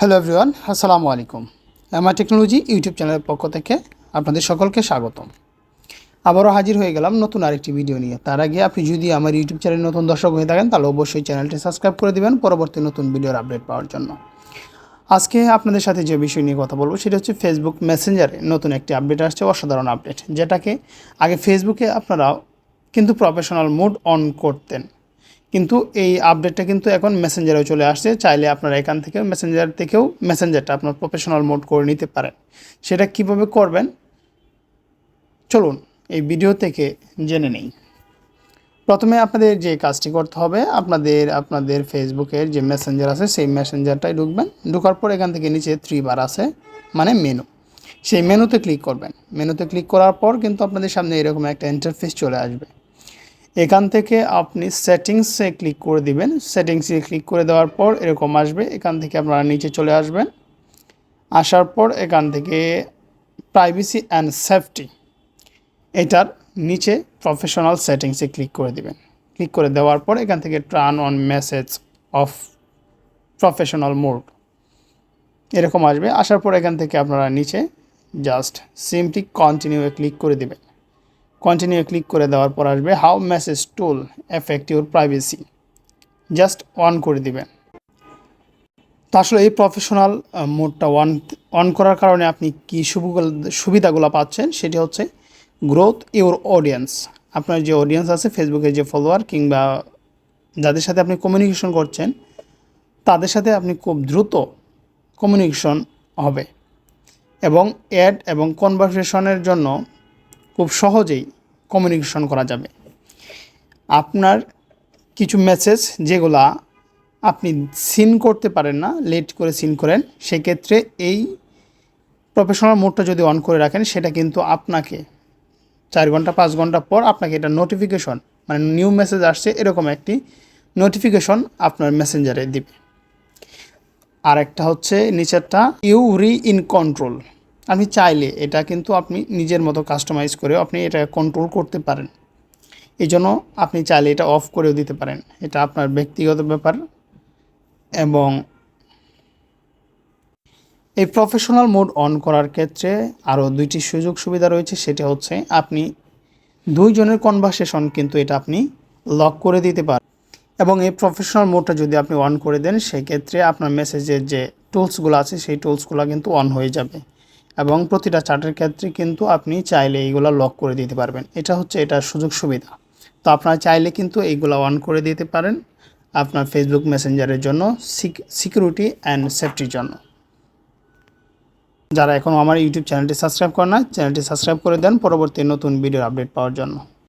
Hello everyone, আসসালামু আলাইকুম। আমার টেকনোলজি ইউটিউব চ্যানেলের পক্ষ থেকে আপনাদের সকলকে স্বাগতম। আবারও হাজির হয়ে গেলাম নতুন আরেকটি ভিডিও নিয়ে। তার আগে আপনি যদি আমার ইউটিউব চ্যানেল নতুন দর্শক হয়ে থাকেন, তাহলে অবশ্যই চ্যানেলটি সাবস্ক্রাইব করে দিবেন পরবর্তী নতুন ভিডিওর আপডেট পাওয়ার জন্য। আজকে আপনাদের সাথে যে বিষয় নিয়ে কথা বলব, সেটা হচ্ছে ফেসবুক মেসেঞ্জারে নতুন একটি আপডেট আসছে, অসাধারণ আপডেট যেটাকে আগে ফেসবুকে আপনারা কিন্তু প্রফেশনাল মোড অন করতেন। কিন্তু এই আপডেটটা কিন্তু এখন মেসেঞ্জারেও চলে আসছে। চাইলে আপনারা এখান থেকে মেসেঞ্জার থেকেও মেসেঞ্জারটা আপনার প্রফেশনাল মোড করে নিতে পারেন। সেটা কীভাবে করবেন? চলুন এই ভিডিও থেকে জেনে নেই। প্রথমে আপনাদের যে কাজটি করতে হবে, আপনাদের আপনাদের ফেসবুকের যে মেসেঞ্জার আছে, সেই মেসেঞ্জারটাই ঢুকবেন। ঢোকার পর এখান থেকে নিচে থ্রি বার আছে মানে মেনু সেই মেনুতে ক্লিক করবেন। মেনুতে ক্লিক করার পর কিন্তু আপনাদের সামনে এরকম একটা ইন্টারফেস চলে আসবে। এখান থেকে আপনি সেটিংসে ক্লিক করে দিবেন। সেটিংসে ক্লিক করে দেওয়ার পর এরকম আসবে। এখান থেকে আপনারা নিচে চলে আসবেন। আসার পর এখান থেকে প্রাইভেসি অ্যান্ড সেফটি এটার নিচে প্রফেশনাল সেটিংসে ক্লিক করে দিবেন। ক্লিক করে দেওয়ার পর এখান থেকে turn on message of professional mode এরকম আসবে। আসার পর এখান থেকে আপনারা নিচে জাস্ট সিমটি কন্টিনিউয়ে ক্লিক করে দিবেন। কন্টিনিউ ক্লিক করে দেওয়ার পর আসবে how message tool effect your privacy just on করে দিবেন। তো আসলে এই প্রফেশনাল মোডটা অন অন করার কারণে আপনি কী সুবিধাগুলো সুবিধাগুলো পাচ্ছেন সেটি হচ্ছে গ্রোথ ইউর অডিয়েন্স আপনার যে অডিয়েন্স আছে ফেসবুকের যে ফলোয়ার কিংবা যাদের সাথে আপনি কমিউনিকেশন করছেন, তাদের সাথে আপনি খুব দ্রুত কমিউনিকেশন হবে। এবং অ্যাড এবং কনভারসেশনের জন্য খুব সহজেই কমিউনিকেশন করা যাবে। আপনার কিছু মেসেজ যেগুলা আপনি সিন করতে পারেন না লেট করে সিন করেন, সেক্ষেত্রে এই প্রফেশনাল মোডটা যদি অন করে রাখেন, সেটা কিন্তু আপনাকে চার ঘণ্টা, পাঁচ ঘণ্টা পর আপনাকে এটা নোটিফিকেশন মানে নিউ মেসেজ আসছে, এরকম একটি নোটিফিকেশন আপনার মেসেঞ্জারে দিবে। আর একটা হচ্ছে নিচেরটা ইউ রি ইন কন্ট্রোল আপনি চাইলে এটা কিন্তু আপনি নিজের মতো কাস্টমাইজ করে আপনি এটা কন্ট্রোল করতে পারেন। এই জন্য আপনি চাইলে এটা অফ করেও দিতে পারেন। এটা আপনার ব্যক্তিগত ব্যাপার এবং এই প্রফেশনাল মোড অন করার ক্ষেত্রে আরও দুইটি সুযোগ সুবিধা রয়েছে, সেটা হচ্ছে আপনি দুইজনের কনভারসেশন কিন্তু এটা আপনি লক করে দিতে পারেন এবং এই প্রফেশনাল মোডটা যদি আপনি অন করে দেন, সেক্ষেত্রে আপনার মেসেজের যে টুলসগুলো আছে, সেই টুলসগুলো কিন্তু অন হয়ে যাবে। এবং প্রতিটা চার্টের ক্ষেত্রে কিন্তু আপনি চাইলে এইগুলো লক করে দিতে পারবেন। এটা হচ্ছে এটার সুযোগ সুবিধা। তো আপনারা চাইলে কিন্তু এইগুলো অন করে দিতে পারেন আপনার ফেসবুক মেসেঞ্জারের জন্য সিকিউরিটি অ্যান্ড সেফটির জন্য। যারা এখন আমার ইউটিউব চ্যানেলটি সাবস্ক্রাইব করে না চ্যানেলটি সাবস্ক্রাইব করে দেন, পরবর্তী নতুন ভিডিও আপডেট পাওয়ার জন্য।